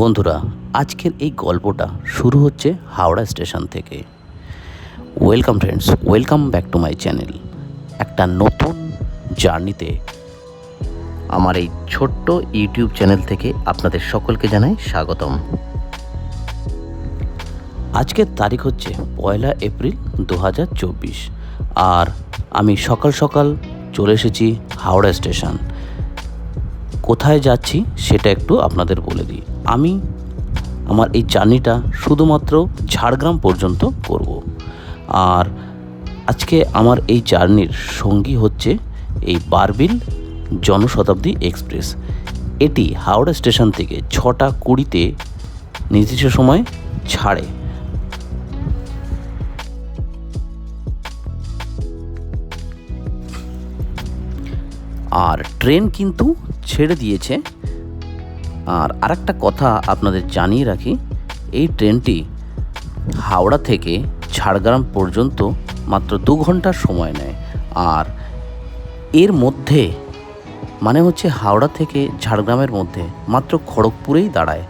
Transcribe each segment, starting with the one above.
বন্ধুরা, আজকের এই গল্পটা শুরু হচ্ছে হাওড়া স্টেশন থেকে। Welcome friends welcome back to my channel একটা নতুন জার্নিতে আমার এই ছোট্ট ইউটিউব চ্যানেল থেকে আপনাদের সকলকে জানাই স্বাগতম। আজকের তারিখ হচ্ছে পয়লা এপ্রিল দু হাজার চব্বিশ, আর আমি সকাল সকাল চলে এসেছি হাওড়া স্টেশন। কোথায় যাচ্ছি সেটা একটু আপনাদের বলে দিই। আমি আমার এই জার্নিটা শুধুমাত্র ঝাড়গ্রাম পর্যন্ত করব। আর আজকে আমার এই জার্নির সঙ্গী হচ্ছে এই বারবিল জনশতাব্দী এক্সপ্রেস। এটি হাওড়া স্টেশন থেকে ছটা কুড়িতে নির্দিষ্ট সময় ছাড়ে। আর ট্রেন কিন্তু ছেড়ে দিয়েছে। আর আরেকটা কথা আপনাদের জানিয়ে রাখি, এই ট্রেনটি হাওড়া থেকে ঝাড়গ্রাম পর্যন্ত মাত্র দু ঘণ্টার সময় নেয়। আর এর মধ্যে মানে হচ্ছে হাওড়া থেকে ঝাড়গ্রামের মধ্যে মাত্র খড়গপুরেই দাঁড়ায়।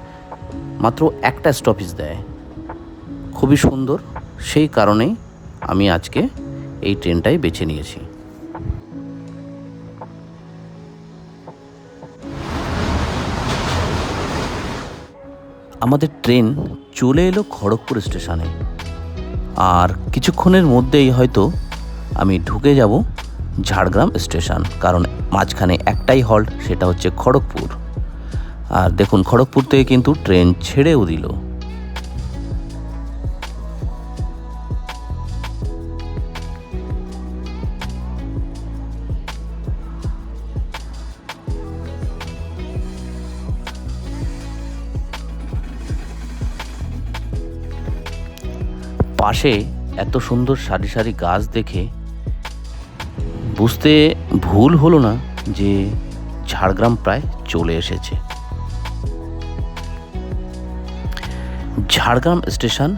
মাত্র একটা স্টপেজ দেয়। খুবই সুন্দর, সেই কারণেই আমি আজকে এই ট্রেনটাই বেছে নিয়েছি। আমাদের ট্রেন চলে এলো খড়গপুর স্টেশনে। আর কিছুক্ষণের মধ্যেই হয়তো আমি ঢুকে যাব ঝাড়গ্রাম স্টেশন, কারণ মাঝখানে একটাই হল্ট, সেটা হচ্ছে খড়গপুর। আর দেখুন, খড়গপুর থেকে কিন্তু ট্রেন ছেড়েও দিল। পাশে এত সুন্দর সারি সারি গাছ দেখে বুঝতে ভুল হলো না যে ঝাড়গ্রাম প্রায় চলে এসেছে। ঝাড়গ্রাম স্টেশন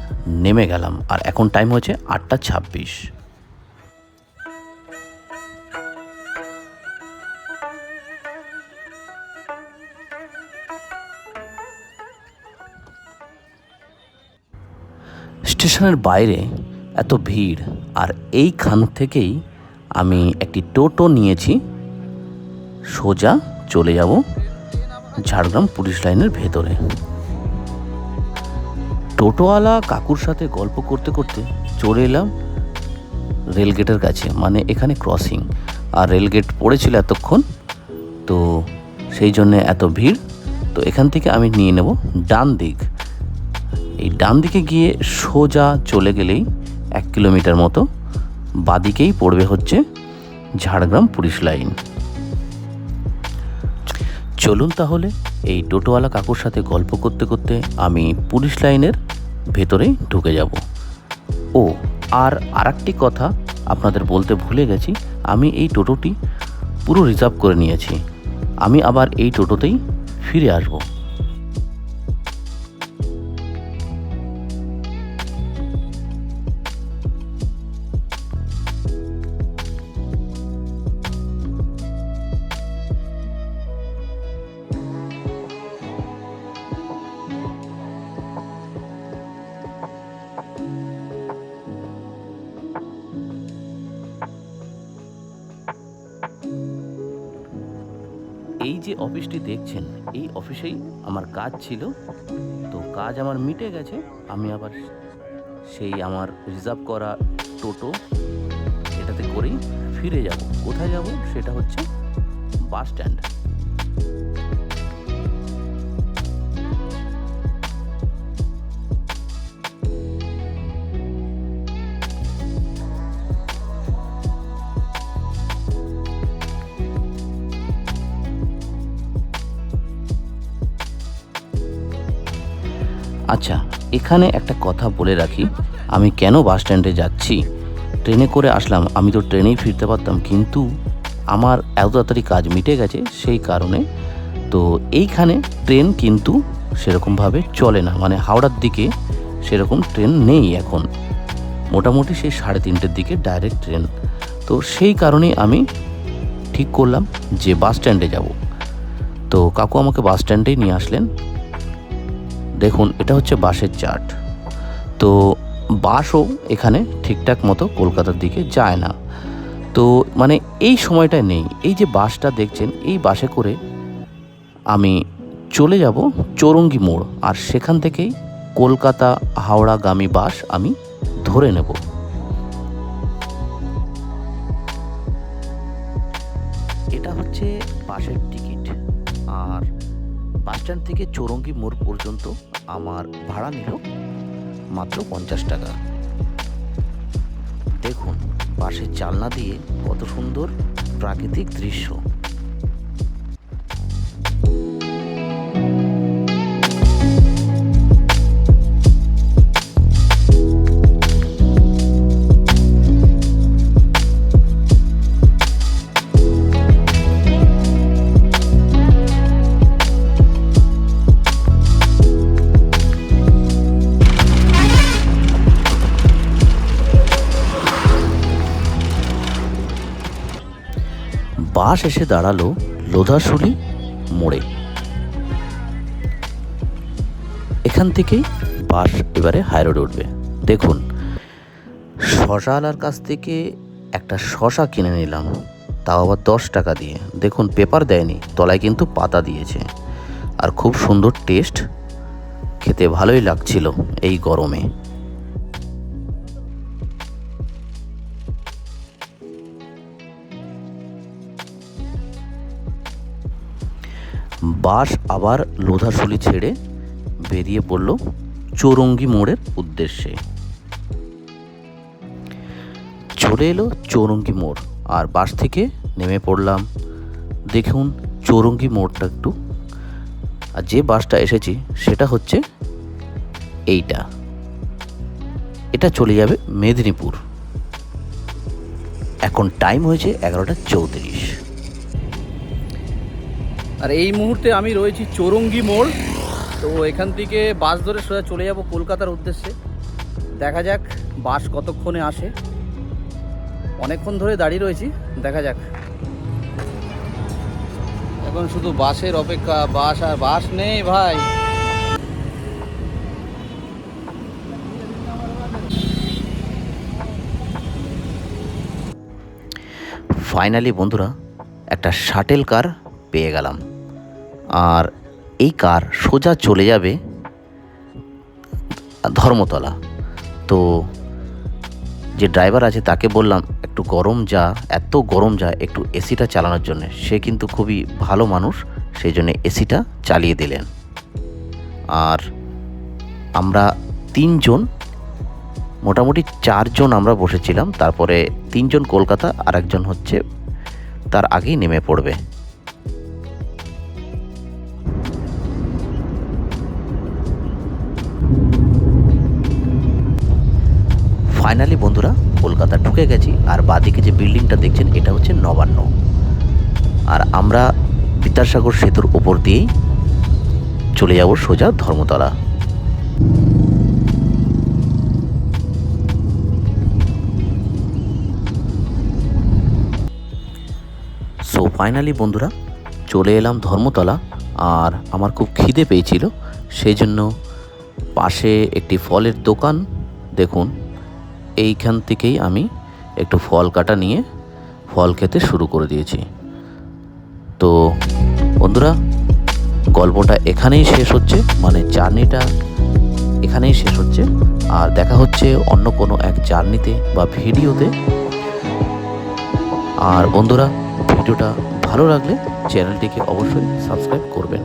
নেমে গেলাম আর এখন টাইম হয়েছে আটটা ছাব্বিশ। স্টেশনের বাইরে এত ভিড়, আর এইখান থেকেই আমি একটি টোটো নিয়েছি। সোজা চলে যাব ঝাড়গ্রাম পুলিশ লাইনের ভেতরে। টোটোওয়ালা কাকুর সাথে গল্প করতে করতে চলে এলাম রেলগেটের কাছে মানে এখানে ক্রসিং। আর রেলগেট পড়েছিল এতক্ষণ, তো সেই জন্যে এত ভিড়। তো এখান থেকে আমি নিয়ে নেব ডান দিক। এই ডান দিকে গিয়ে সোজা চলে গেলেই এক কিলোমিটার মতো বাদিকেই পড়বে হচ্ছে ঝাড়গ্রাম পুলিশ লাইন। চলুন তাহলে এই টোটোওয়ালা কাকুর সাথে গল্প করতে করতে আমি পুলিশ লাইনের ভেতরে ঢুকে যাব। ও, আর আরেকটি কথা আপনাদের বলতে ভুলে গেছি, আমি এই টোটোটি পুরো রিজার্ভ করে নিয়েছি। আমি আবার এই টোটোতেই ফিরে আসব। এই যে অফিসটি দেখছেন, এই অফিসেই আমার কাজ ছিল। তো কাজ আমার মিটে গেছে, আমি আবার সেই আমার রিজার্ভ করা টোটো এটাতে করেই ফিরে যাব। কোথায় যাব সেটা হচ্ছে বাস স্ট্যান্ড। আচ্ছা এখানে একটা কথা বলে রাখি। আমি কেন বাস স্ট্যান্ডে যাচ্ছি? ট্রেনে করে আসলাম, আমি তো ট্রেনেই ফিরতে পারতাম, কিন্তু আমার এত তাড়াতাড়ি কাজ মিটে গেছে সেই কারণে। তো এইখানে ট্রেন কিন্তু সেরকমভাবে চলে না মানে হাওড়ার দিকে সেরকম ট্রেন নেই এখন। মোটামুটি সেই সাড়ে তিনটের দিকে ডাইরেক্ট ট্রেন। তো সেই কারণেই আমি ঠিক করলাম যে বাস স্ট্যান্ডে যাব। তো কাকু আমাকে বাস স্ট্যান্ডেই নিয়ে আসলেন। দেখুন, এটা হচ্ছে বাসের চার্ট। তো বাসও এখানে ঠিকঠাক মতো কলকাতার দিকে যায় না। তো মানে এই সময়টা নেই। এই যে বাসটা দেখছেন, এই বাসে করে আমি চলে যাব চৌরঙ্গি মোড়। আর সেখান থেকেই কলকাতা হাওড়াগামী বাস আমি ধরে নেব। এটা হচ্ছে বাসের বাস স্ট্যান্ড থেকে চৌরঙ্গি মোড় পর্যন্ত আমার ভাড়া নিল মাত্র পঞ্চাশ টাকা। দেখুন, বাসের জানলা দিয়ে কত সুন্দর প্রাকৃতিক দৃশ্য। বাস এসে দাঁড়াল লোধাশুলি মোড়ে। এখান থেকেই বাস এবারে হাইরোডে উঠবে। দেখুন শশাওয়ালার কাছ থেকে একটা শশা কিনে নিলাম, তাও আবার দশ টাকা দিয়ে। দেখুন, পেপার দেয়নি, তলায় কিন্তু পাতা দিয়েছে। আর খুব সুন্দর টেস্ট, খেতে ভালোই লাগছিল এই গরমে। বাস আবার লোধাশুলি ছেড়ে বেরিয়ে পড়ল চৌরঙ্গি মোড়ের উদ্দেশ্যে। চলে এলো চৌরঙ্গি মোড়, আর বাস থেকে নেমে পড়লাম। দেখুন, চৌরঙ্গি মোড়টা একটু। আর যে বাসটা এসেছি, সেটা হচ্ছে এইটা। এটা চলে যাবে মেদিনীপুর। এখন টাইম হয়েছে এগারোটা চৌত্রিশ। আর এই মুহূর্তে আমি রয়েছি চৌরঙ্গি মোড়। তো এখান থেকে বাস ধরে সোজা চলে যাব কলকাতার উদ্দেশ্যে। দেখা যাক বাস কতক্ষণে আসে। অনেকক্ষণ ধরে দাঁড়িয়ে রয়েছি, দেখা যাক। এখন শুধু বাসের অপেক্ষা, বাস আর বাস নেই ভাই। ফাইনালি বন্ধুরা, একটা শাটেল কার পেয়ে গেলাম। আর এই কার সোজা চলে যাবে ধর্মতলা। তো যে ড্রাইভার আছে তাকে বললাম, একটু গরম যা, এত গরম যা, একটু এসিটা চালানোর জন্য। সে কিন্তু খুবই ভালো মানুষ সেই জন্য এসিটা চালিয়ে দিলেন। আর আমরা তিনজন, মোটামুটি চারজন আমরা বসেছিলাম, তারপরে তিনজন কলকাতা আর একজন হচ্ছে, তার আগেই নেমে পড়বে। ফাইনালি বন্ধুরা, কলকাতা ঢুকে গেছি, আর বাদিকে যে বিল্ডিংটা দেখছেন, এটা হচ্ছে নবান্ন। আর আমরা বিদ্যাসাগর সেতুর ওপর দিয়েই চলে যাব সোজা ধর্মতলা। সো ফাইনালি বন্ধুরা, চলে এলাম ধর্মতলা, আর আমার খুব খিদে পেয়েছিল সেই জন্য পাশে একটি ফলের দোকান, দেখুন এইখান থেকেই আমি একটু ফল কাটা নিয়ে ফল খেতে শুরু করে দিয়েছি। তো বন্ধুরা, গল্পটা এখানেই শেষ হচ্ছে মানে জার্নিটা এখানেই শেষ হচ্ছে। আর দেখা হচ্ছে অন্য কোনো এক জার্নিতে বা ভিডিওতে। আর বন্ধুরা, ভিডিওটা ভালো লাগলে চ্যানেলটিকে অবশ্যই সাবস্ক্রাইব করবেন।